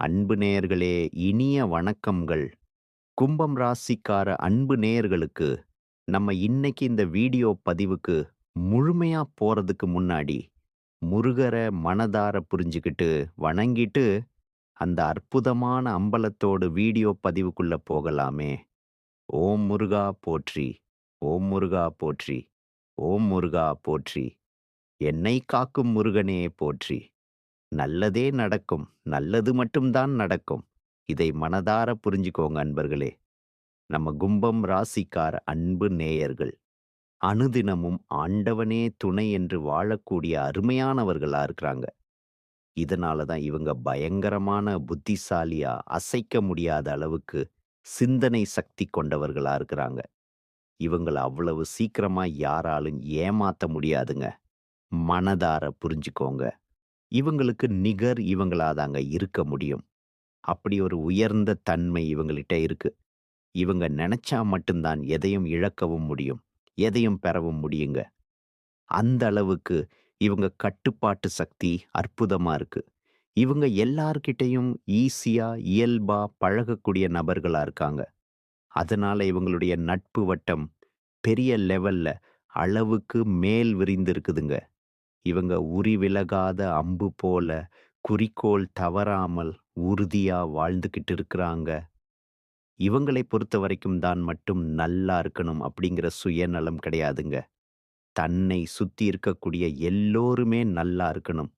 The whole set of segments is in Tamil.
அன்பு நேயர்களே இனிய வணக்கங்கள். கும்பம் ராசிக்கார அன்பு நேயர்களுக்கு, நம்ம இன்னைக்கு இந்த வீடியோ பதிவுக்கு முழுமையா போறதுக்கு முன்னாடி, முருகர மனதார புரிஞ்சுகிட்டு, வணங்கிட்டு, அந்த அற்புதமான அம்பலத்தோடு வீடியோ பதிவுக்குள்ள போகலாமே! ஓம் முருகா போற்றி! ஓம் முருகா போற்றி! ஓம் முருகா போற்றி! என்னை காக்கும் முருகனே போற்றி! நல்லதே நடக்கும். நல்லது மட்டும் தான் நடக்கும். இதை மனதார புரிஞ்சுக்கோங்க அன்பர்களே. நம்ம கும்பம் ராசிக்கார அன்பு நேயர்கள். அனுதினமும் ஆண்டவனே துணை என்று வாழக்கூடிய அருமையானவர்களா இருக்கிறாங்க. இதனால தான் இவங்க பயங்கரமான புத்திசாலியா, அசைக்க முடியாத அளவுக்கு சிந்தனை சக்தி கொண்டவர்களா இருக்கிறாங்க. இவங்கள அவ்வளவு சீக்கிரமா யாராலும் ஏமாத்த முடியாதுங்க. மனதார புரிஞ்சுக்கோங்க. இவங்களுக்கு நிகர் இவங்களாதாங்க இருக்க முடியும். அப்படி ஒரு உயர்ந்த தன்மை இவங்கள்ட்ட இருக்கு. இவங்க நெனச்சா மட்டும்தான் எதையும் இழக்கவும் முடியும். எதையும் பெறவும் முடியுங்க. அந்த அளவுக்கு இவங்க கட்டுப்பாட்டு சக்தி அற்புதமா இருக்கு. இவங்க எல்லார்கிட்டயும் ஈஸியா, இயல்பா பழகக்கூடிய நபர்களா இருக்காங்க. அதனால இவங்களுடைய நட்பு வட்டம் பெரிய லெவல்ல அளவுக்கு மேல் விரிந்திருக்குதுங்க. இவங்க உரி விலகாத அம்பு போல குறிக்கோள் தவறாமல் உறுதியா வாழ்ந்துகிட்டு இருக்கிறாங்க. இவங்களை பொறுத்த வரைக்கும் தான் மட்டும் நல்லா இருக்கணும் அப்படிங்கிற சுயநலம் கிடையாதுங்க. தன்னை சுத்தி இருக்கக்கூடிய எல்லோருமே நல்லா இருக்கணும்.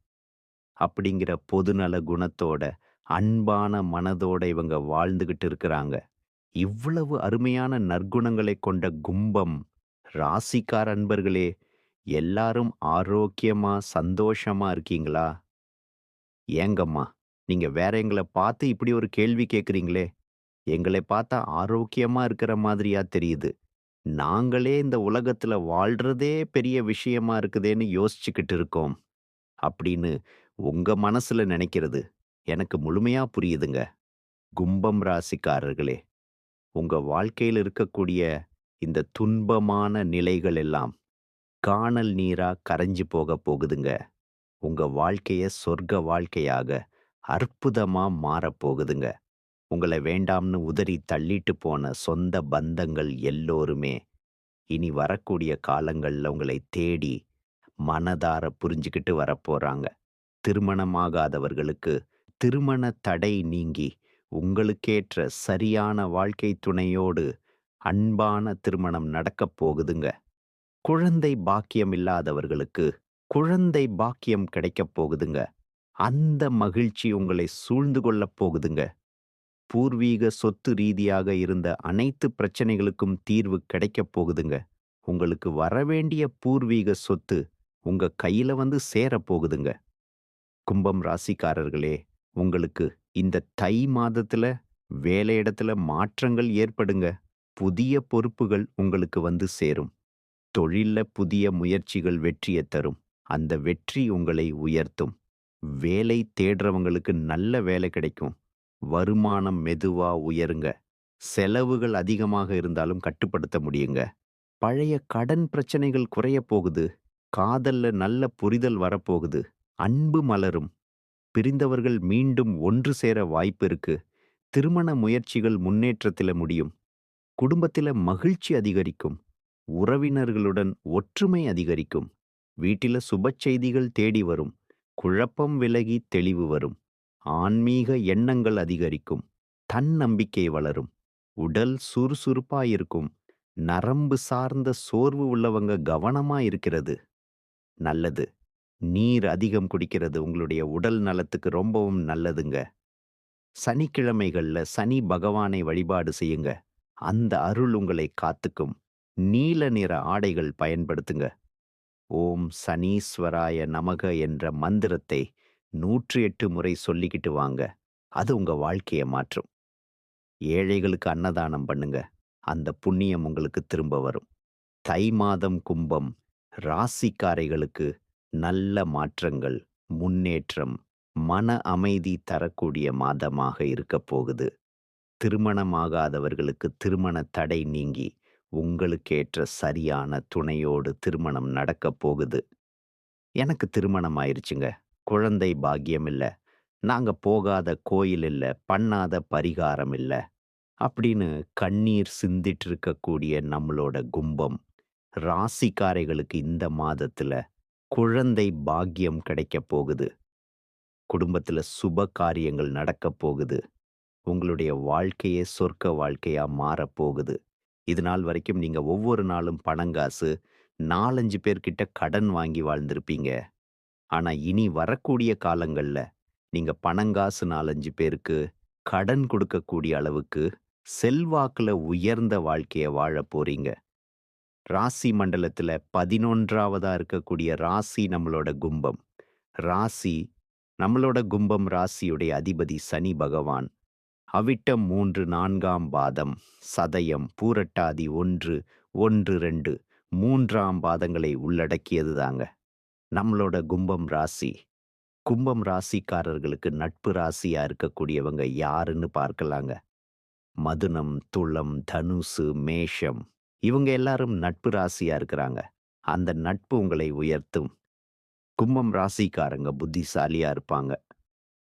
அப்படிங்கிற பொதுநல குணத்தோட, அன்பான மனதோட இவங்க வாழ்ந்துகிட்டு இருக்கிறாங்க. இவ்வளவு அருமையான நற்குணங்களை கொண்ட கும்பம் ராசிக்கார அன்பர்களே எல்லாரும் ஆரோக்கியமா, சந்தோஷமா இருக்கீங்களா? ஏங்கம்மா, நீங்க வேற எங்கள பார்த்து இப்படி ஒரு கேள்வி கேட்குறீங்களே எங்களை பார்த்தா ஆரோக்கியமா இருக்கிற மாதிரியா தெரியுது. நாங்களே இந்த உலகத்துல வாழ்றதே பெரிய விஷயமா இருக்குதேன்னு யோசிச்சுக்கிட்டு இருக்கோம். அப்படின்னு உங்க மனசுல நினைக்கிறது எனக்கு முழுமையா புரியுதுங்க. கும்பம் ராசிக்காரர்களே, உங்க வாழ்க்கையில இருக்கக்கூடிய இந்த துன்பமான நிலைகள் எல்லாம் காணல் நீரா கரைஞ்சு போக போகுதுங்க. உங்க வாழ்க்கைய சொர்க்க வாழ்க்கையாக அற்புதமா மாறப்போகுதுங்க. உங்கள வேண்டாம்னு உதறி தள்ளிட்டு போன சொந்த பந்தங்கள் எல்லோருமே, இனி வரக்கூடிய காலங்கள்ல உங்களை தேடி மனதார புரிஞ்சுகிட்டு வரப்போறாங்க. திருமணமாகாதவர்களுக்கு திருமண தடை நீங்கி, உங்களுக்கேற்ற சரியான வாழ்க்கை துணையோடு அன்பான திருமணம் நடக்கப் போகுதுங்க. குழந்தை பாக்கியம் இல்லாதவர்களுக்கு குழந்தை பாக்கியம் கிடைக்கப் போகுதுங்க. அந்த மகிழ்ச்சி உங்களை சூழ்ந்து கொள்ளப் போகுதுங்க. பூர்வீக சொத்து ரீதியாக இருந்த அனைத்து பிரச்சனைகளுக்கும் தீர்வு கிடைக்கப் போகுதுங்க. உங்களுக்கு வரவேண்டிய பூர்வீக சொத்து உங்க கையில வந்து சேரப் போகுதுங்க. கும்பம் ராசிக்காரர்களே, உங்களுக்கு இந்த தை மாதத்துல வேலையிடத்துல மாற்றங்கள் ஏற்படுங்க. புதிய பொறுப்புகள் உங்களுக்கு வந்து சேரும். தொழில்ல புதிய முயற்சிகள் வெற்றியை தரும். அந்த வெற்றி உங்களை உயர்த்தும். வேலை தேடுறவங்களுக்கு நல்ல வேலை கிடைக்கும். வருமானம் மெதுவா உயருங்க. செலவுகள் அதிகமாக இருந்தாலும் கட்டுப்படுத்த முடியுங்க. பழைய கடன் பிரச்சனைகள் குறையப் போகுது. காதல்ல நல்ல புரிதல் வரப்போகுது. அன்பு மலரும். பிரிந்தவர்கள் மீண்டும் ஒன்று சேர வாய்ப்பு இருக்கு. திருமண முயற்சிகள் முன்னேற்றத்தில முடியும். குடும்பத்தில் மகிழ்ச்சி அதிகரிக்கும். உறவினர்களுடன் ஒற்றுமை அதிகரிக்கும். வீட்டில சுப செய்திகள் தேடி வரும். குழப்பம் விலகி தெளிவு வரும். ஆன்மீக எண்ணங்கள் அதிகரிக்கும். தன்னம்பிக்கை வளரும். உடல் சுறுசுறுப்பா இருக்கும். நரம்பு சார்ந்த சோர்வு உள்ளவங்க கவனமா இருக்கிறது. நல்லது. நீர் அதிகம் குடிக்கிறது உங்களுடைய உடல் நலத்துக்கு ரொம்பவும் நல்லதுங்க. சனிக்கிழமைகள்ல சனி பகவானை வழிபாடு செய்யுங்க. அந்த அருள் உங்களை காத்துக்கும். நீல நிற ஆடைகள் பயன்படுத்துங்க. ஓம் சனீஸ்வராய நமக என்ற மந்திரத்தை 108 முறை சொல்லிக்கிட்டு வாங்க. அது உங்க வாழ்க்கைய மாற்றும். ஏழைகளுக்கு அன்னதானம் பண்ணுங்க. அந்த புண்ணியம் உங்களுக்கு திரும்ப வரும். தை மாதம் கும்பம் ராசிக்காரைகளுக்கு நல்ல மாற்றங்கள், முன்னேற்றம், மன அமைதி தரக்கூடிய மாதமாக இருக்கப் போகுது. திருமணமாகாதவர்களுக்கு திருமண தடை நீங்கி, உங்களுக்கேற்ற சரியான துணையோடு திருமணம் நடக்கப் போகுது. எனக்கு திருமணம் ஆயிருச்சுங்க. குழந்தை பாக்கியம் இல்ல. நாங்க போகாத கோயில் இல்ல, பண்ணாத பரிகாரம் இல்ல. அப்படின்னு கண்ணீர் சிந்திட்டு இருக்கக்கூடிய நம்மளோட கும்பம், ராசிக்காரைகளுக்கு இந்த மாதத்துல குழந்தை பாக்கியம் கிடைக்கப் போகுது. குடும்பத்துல சுப காரியங்கள் நடக்கப் போகுது. உங்களுடைய வாழ்க்கையே சொர்க்க வாழ்க்கையா மாறப் போகுது. இது நாள் வரைக்கும் நீங்க ஒவ்வொரு நாளும் பணங்காசு 4, 5 பேர்கிட்ட கடன் வாங்கி வாழ்ந்திருப்பீங்க. ஆனா இனி வரக்கூடிய காலங்கள்ல நீங்க பணங்காசு 4, 5 பேருக்கு கடன் கொடுக்கக்கூடிய அளவுக்கு செல்வாக்குல உயர்ந்த வாழ்க்கைய வாழப் போறீங்க. ராசி மண்டலத்துல 11வதா இருக்கக்கூடிய ராசி நம்மளோட கும்பம். ராசி நம்மளோட கும்பம் ராசியுடைய அதிபதி சனி பகவான். அவிட்டம் 3, 4ஆம் பாதம், சதயம், பூரட்டாதி 1, 1, 2, 3ஆம் பாதங்களை உள்ளடக்கியது தாங்க. நம்மளோட கும்பம் ராசி. கும்பம் ராசிக்காரர்களுக்கு நட்பு ராசியா இருக்கக்கூடியவங்க யாருன்னு பார்க்கலாங்க. மதுனம், துளம் தனுசு, மேஷம் இவங்க எல்லாரும் நட்பு ராசியா இருக்கிறாங்க. அந்த நட்பு உங்களை உயர்த்தும். கும்பம் ராசிக்காரங்க புத்திசாலியா இருப்பாங்க.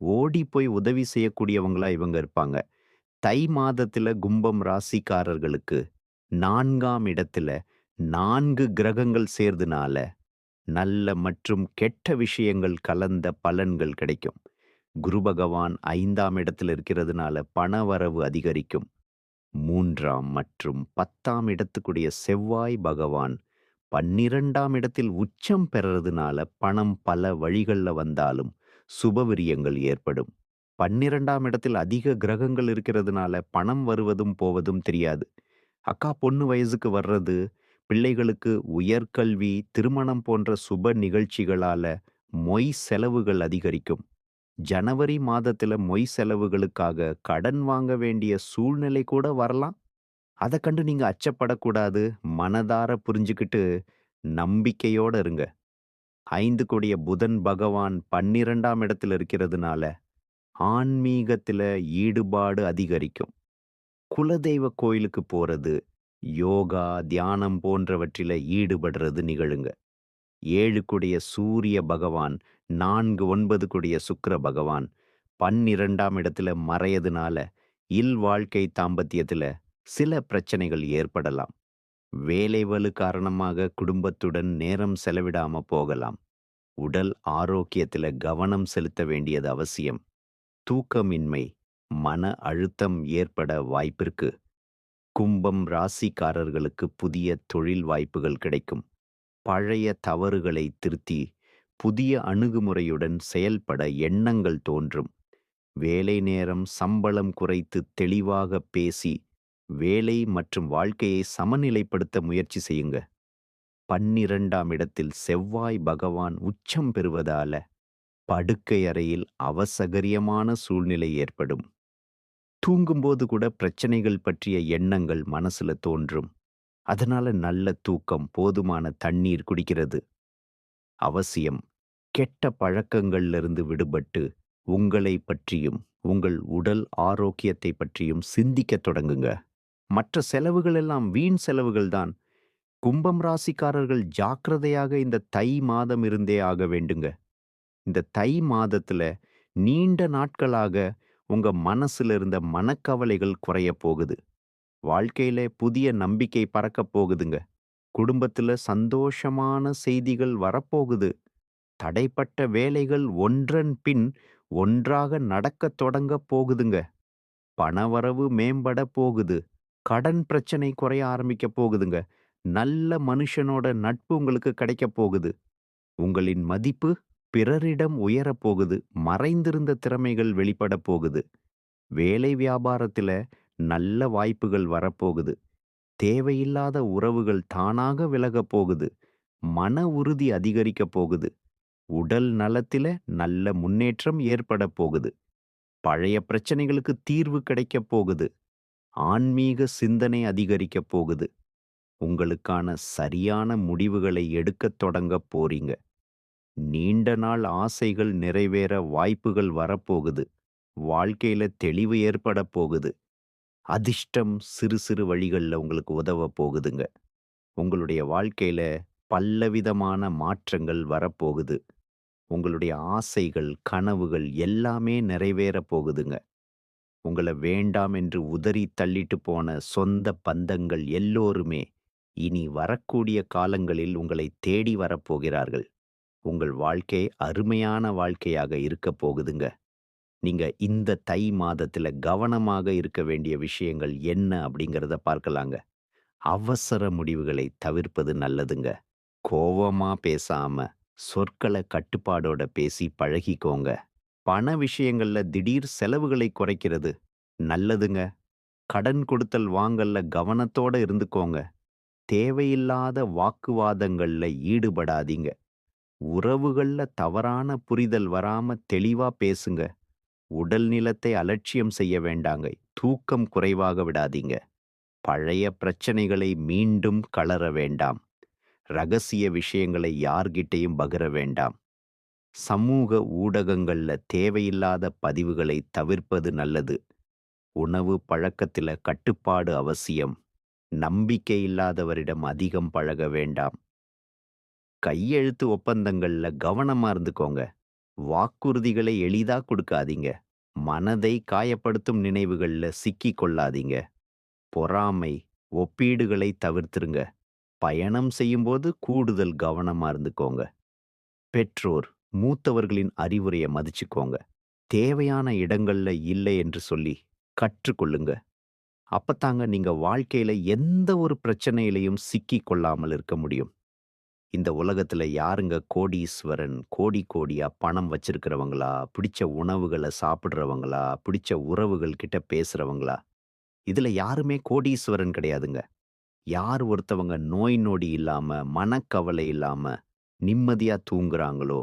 ஓடி போய் உதவி செய்யக்கூடியவங்களா இவங்க இருப்பாங்க. தை மாதத்துல கும்பம் ராசிக்காரர்களுக்கு நான்காம் இடத்துல நான்கு கிரகங்கள் சேர்துனால நல்ல மற்றும் கெட்ட விஷயங்கள் கலந்த பலன்கள் கிடைக்கும். குரு பகவான் ஐந்தாம் இடத்துல இருக்கிறதுனால பணவரவு அதிகரிக்கும். மூன்றாம் மற்றும் 10ஆம் இடத்துக்குடைய செவ்வாய் பகவான் 12ஆம் இடத்தில் உச்சம் பெறறதுனால பணம் பல வழிகள்ல வந்தாலும் சுபவிரியங்கள் ஏற்படும். 12ஆம் இடத்தில் அதிக கிரகங்கள் இருக்கிறதுனால பணம் வருவதும் போவதும் தெரியாது. அக்கா பொண்ணு வயசுக்கு வர்றது, பிள்ளைகளுக்கு உயர்கல்வி, திருமணம் போன்ற சுப நிகழ்ச்சிகளால மொய் செலவுகள் அதிகரிக்கும். ஜனவரி மாதத்துல மொய் செலவுகளுக்காக கடன் வாங்க வேண்டிய சூழ்நிலை கூட வரலாம். அத கண்டு நீங்க அச்சப்படக்கூடாது. மனதார புரிஞ்சுகிட்டு நம்பிக்கையோட இருங்க. ஐந்து கொடிய புதன் பகவான் 12ஆம் இடத்துல இருக்கிறதுனால ஆன்மீகத்துல ஈடுபாடு அதிகரிக்கும். குலதெய்வ கோயிலுக்கு போறது, யோகா, தியானம் போன்றவற்றில ஈடுபடுறது நிகழுங்க. ஏழு கொடிய சூரிய பகவான், நான்கு ஒன்பது கொடிய சுக்கர பகவான் 12ஆம் இடத்துல மறையதுனால இல் வாழ்க்கை தாம்பத்தியத்துல சில பிரச்சனைகள் ஏற்படலாம். வேலைவலு காரணமாக குடும்பத்துடன் நேரம் செலவிடாம போகலாம். உடல் ஆரோக்கியத்துல கவனம் செலுத்த வேண்டியது அவசியம். தூக்கமின்மை, மன அழுத்தம் ஏற்பட வாய்ப்பிற்கு கும்பம் ராசிக்காரர்களுக்கு புதிய தொழில் வாய்ப்புகள் கிடைக்கும். பழைய தவறுகளை திருத்தி புதிய அணுகுமுறையுடன் செயல்பட எண்ணங்கள் தோன்றும். வேலை நேரம், சம்பளம் குறைத்து தெளிவாக பேசி வேலை மற்றும் வாழ்க்கையை சமநிலைப்படுத்த முயற்சி செய்யுங்க. 12ஆம் இடத்தில் செவ்வாய் பகவான் உச்சம் பெறுவதால படுக்கை அறையில் அவசகரியமான சூழ்நிலை ஏற்படும். தூங்கும்போது கூட பிரச்சனைகள் பற்றிய எண்ணங்கள் மனசுல தோன்றும். அதனால நல்ல தூக்கம், போதுமான தண்ணீர் குடிக்கிறது அவசியம். கெட்ட பழக்கங்கள்லிருந்து விடுபட்டு உங்களை பற்றியும், உங்கள் உடல் ஆரோக்கியத்தை பற்றியும் சிந்திக்கத் தொடங்குங்க. மற்ற செலவுகள் எல்லாம் வீண் செலவுகள்தான் கும்பம் ராசிக்காரர்கள் ஜாக்கிரதையாக இந்த தை மாதம் இருந்தே ஆக வேண்டுங்க. இந்த தை மாதத்துல நீண்ட நாட்களாக உங்க மனசுல இருந்த மனக்கவலைகள் குறையப் போகுது. வாழ்க்கையில புதிய நம்பிக்கை பறக்கப் போகுதுங்க. குடும்பத்துல சந்தோஷமான செய்திகள் வரப்போகுது. தடைப்பட்ட வேலைகள் ஒன்றன் பின் ஒன்றாக நடக்கத் தொடங்கப் போகுதுங்க. பணவரவு மேம்பட போகுது. கடன் பிரச்சனை குறைய ஆரம்பிக்க போகுதுங்க. நல்ல மனுஷனோட நட்பு உங்களுக்கு கிடைக்கப் போகுது. உங்களின் மதிப்பு பிறரிடம் உயரப் போகுது. மறைந்திருந்த திறமைகள் வெளிப்படப் போகுது. வேலை வியாபாரத்தில் நல்ல வாய்ப்புகள் வரப்போகுது. தேவையில்லாத உறவுகள் தானாக விலகப் போகுது. மன உறுதி அதிகரிக்கப் போகுது. உடல் நலத்தில நல்ல முன்னேற்றம் ஏற்படப் போகுது. பழைய பிரச்சனைகளுக்கு தீர்வு கிடைக்கப் போகுது. ஆன்மீக சிந்தனை அதிகரிக்கப் போகுது. உங்களுக்கான சரியான முடிவுகளை எடுக்கத் தொடங்கப் போறீங்க. நீண்ட நாள் ஆசைகள் நிறைவேற வாய்ப்புகள் வரப்போகுது. வாழ்க்கையில தெளிவு ஏற்படப் போகுது. அதிர்ஷ்டம் சிறு சிறு வழிகள்ல உங்களுக்கு உதவப் போகுதுங்க. உங்களுடைய வாழ்க்கையில பல்லவிதமான மாற்றங்கள் வரப்போகுது. உங்களுடைய ஆசைகள், கனவுகள் எல்லாமே நிறைவேறப் போகுதுங்க. உங்கள வேண்டாம் என்று உதறி தள்ளிட்டு போன சொந்த பந்தங்கள் எல்லோருமே இனி வரக்கூடிய காலங்களில் உங்களை தேடி வரப்போகிறார்கள். உங்கள் வாழ்க்கை அருமையான வாழ்க்கையாக இருக்கப் போகுதுங்க. நீங்க இந்த தை மாதத்துல கவனமாக இருக்க வேண்டிய விஷயங்கள் என்ன அப்படிங்கிறத பார்க்கலாங்க. அவசர முடிவுகளை தவிர்ப்பது நல்லதுங்க. கோவமா பேசாம சொற்கள கட்டுப்பாடோட பேசி பழகிக்கோங்க. பண விஷயங்கள்ல திடீர் செலவுகளை குறைக்கிறது நல்லதுங்க. கடன் கொடுத்தல் வாங்கல்ல கவனத்தோட இருந்துக்கோங்க. தேவையில்லாத வாக்குவாதங்கள்ல ஈடுபடாதீங்க. உறவுகள்ல தவறான புரிதல் வராம தெளிவா பேசுங்க. உடல் நிலத்தை அலட்சியம் செய்ய வேண்டாங்க. தூக்கம் குறைவாக விடாதீங்க. பழைய பிரச்சனைகளை மீண்டும் கலர வேண்டாம். ரகசிய விஷயங்களை யார்கிட்டயும் பகிர வேண்டாம். சமூக ஊடகங்கள்ல தேவையில்லாத பதிவுகளை தவிர்ப்பது நல்லது. உணவு பழக்கத்தில் கட்டுப்பாடு அவசியம். நம்பிக்கை இல்லாதவரிடம் அதிகம் பழக வேண்டாம். கையெழுத்து ஒப்பந்தங்கள்ல கவனமா இருந்துக்கோங்க. வாக்குறுதிகளை எளிதா கொடுக்காதீங்க. மனதை காயப்படுத்தும் நினைவுகள்ல சிக்கிக் கொள்ளாதீங்க. பொறாமை, ஒப்பீடுகளை தவிர்த்துருங்க பயணம் செய்யும்போது கூடுதல் கவனமா இருந்துக்கோங்க. பெற்றோர், மூத்தவர்களின் அறிவுரையை மதிச்சுக்கோங்க. தேவையான இடங்கள்ல இல்லை என்று சொல்லி கற்றுக்கொள்ளுங்க. அப்பத்தாங்க நீங்க வாழ்க்கையில எந்த ஒரு பிரச்சனையிலையும் சிக்கிக் கொள்ளாமல் இருக்க முடியும். இந்த உலகத்துல யாருங்க கோடீஸ்வரன், கோடி கோடியா பணம் வச்சிருக்கிறவங்களா, பிடிச்ச உணவுகளை சாப்பிடுறவங்களா, பிடிச்ச உறவுகள் கிட்ட பேசுறவங்களா? இதுல யாருமே கோடீஸ்வரன் கிடையாதுங்க. யார் ஒருத்தவங்க நோய் நொடி இல்லாம, மனக்கவலை இல்லாம, நிம்மதியா தூங்குறாங்களோ,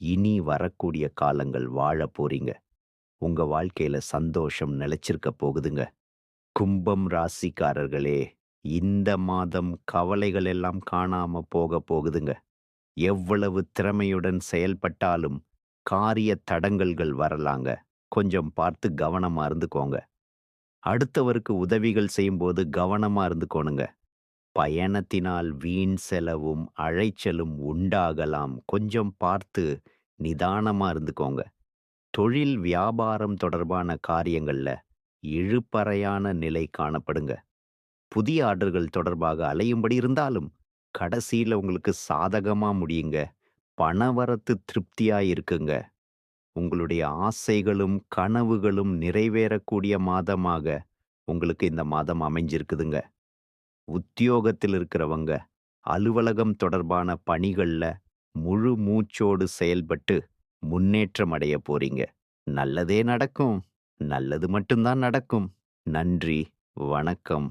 இனி வரக்கூடிய காலங்கள் வாழப் போறீங்க. உங்க வாழ்க்கையில சந்தோஷம் நிலைச்சிருக்க போகுதுங்க. கும்பம் ராசிக்காரர்களே, இந்த மாதம் கவலைகள் எல்லாம் காணாம போக போகுதுங்க. எவ்வளவு திறமையுடன் செயல்பட்டாலும் காரிய தடங்கல்கள் வரலாங்க. கொஞ்சம் பார்த்து கவனமா இருந்துக்கோங்க. அடுத்தவருக்கு உதவிகள் செய்யும்போது கவனமா இருந்துக்கோணுங்க. பயணத்தினால் வீண் செலவும், அழைச்சலும் உண்டாகலாம். கொஞ்சம் பார்த்து நிதானமா இருந்துக்கோங்க. தொழில், வியாபாரம் தொடர்பான காரியங்கள்ல இழுப்பறையான நிலை காணப்படுங்க. புதிய ஆர்டர்கள் தொடர்பாக அலையும்படி இருந்தாலும், கடைசியில உங்களுக்கு சாதகமா முடியுங்க. பணவரத்து திருப்தியாக இருக்குங்க. உங்களுடைய ஆசைகளும், கனவுகளும் நிறைவேறக்கூடிய மாதமாக உங்களுக்கு இந்த மாதம் அமைஞ்சிருக்குதுங்க. உத்தியோகத்தில் இருக்கிறவங்க, அலுவலகம் தொடர்பான பணிகள்ல முழு மூச்சோடு செயல்பட்டு முன்னேற்றம் அடைய போறீங்க. நல்லதே நடக்கும். நல்லது மட்டும் தான் நடக்கும். நன்றி. வணக்கம்.